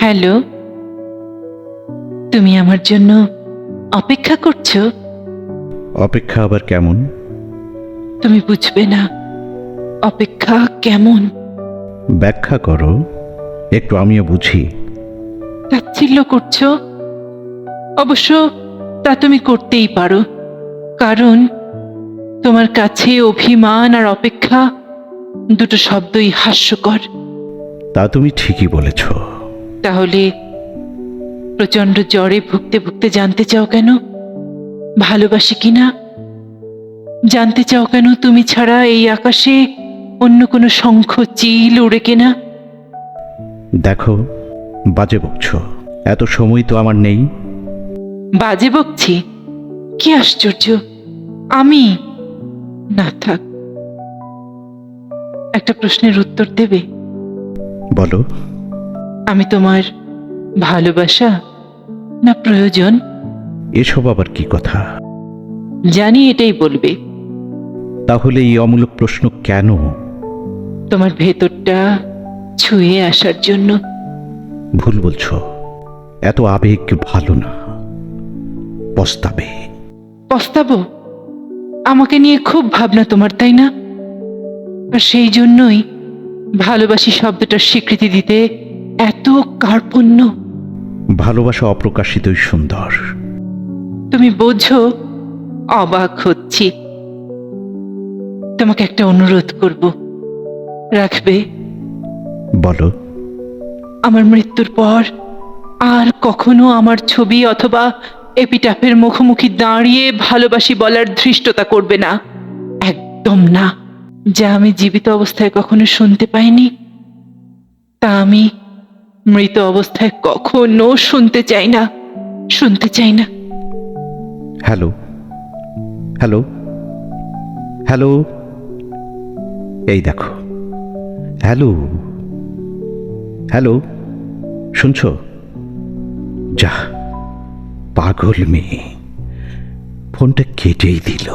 Hello? তুমি আমার জন্য অপেক্ষা করছ? অপেক্ষা আবার কেমন? তুমি বুঝবে না অপেক্ষা কেমন? ব্যাখ্যা করো একটু আমিও বুঝি। তাচ্ছিল্য করছ? অবশ্য তা তুমি করতেই পারো কারণ তোমার কাছে অভিমান আর অপেক্ষা দুটো শব্দই হাস্যকর। তা তুমি ঠিকই বলেছ। তাহলে প্রচণ্ড জ্বরে ভুগতে ভুগতে জানতে চাও কেন? ভালোবাসি কিনা জানতে চাও কেন তুমি ছাড়া এই আকাশে অন্য কোনো শঙ্খ চিল উড়ে কিনা? দেখো বাজে বকছ। এত সময় তো আমার নেই। বাজে বকছি? কি আশ্চর্য। আমি? না থাক। একটা প্রশ্নের উত্তর দেবে। বলো। আমি তোমার ভালোবাসা না প্রয়োজন? এসব আবার কি কথা? জানি এটাই বলবে। তাহলে এই অমূলক প্রশ্ন কেন? তোমার ভেতরটা ছুঁয়ে আসার জন্য। ভুল বলছো। এত আবেগ ভালো না। পস্তাবে। পস্তাবো? আমাকে নিয়ে খুব ভাবনা তোমার তাই না? আর সেই জন্যই ভালোবাসি শব্দটার স্বীকৃতি দিতে এত কার্পণ্য ভালোবাসা অপ্রকাশিতই সুন্দর। তুমি বোঝো অবাক হচ্ছি। তোমাকে একটা অনুরোধ করব। রাখবে? বলো। আমার মৃত্যুর পর আর কখনো আমার ছবি অথবা এপিটাফের মুখোমুখি দাঁড়িয়ে ভালোবাসি বলার ধৃষ্টতা করবে না। একদম না। যা আমি জীবিত অবস্থায় কখনো শুনতে পাইনি তা আমি মৃত অবস্থায় কখনো শুনতে চাই না, শুনতে চাই না। হ্যালো হ্যালো হ্যালো, এই দেখো, হ্যালো হ্যালো, শুনছো? যা পাগল মেয়ে, ফোনটা কেটেই দিল।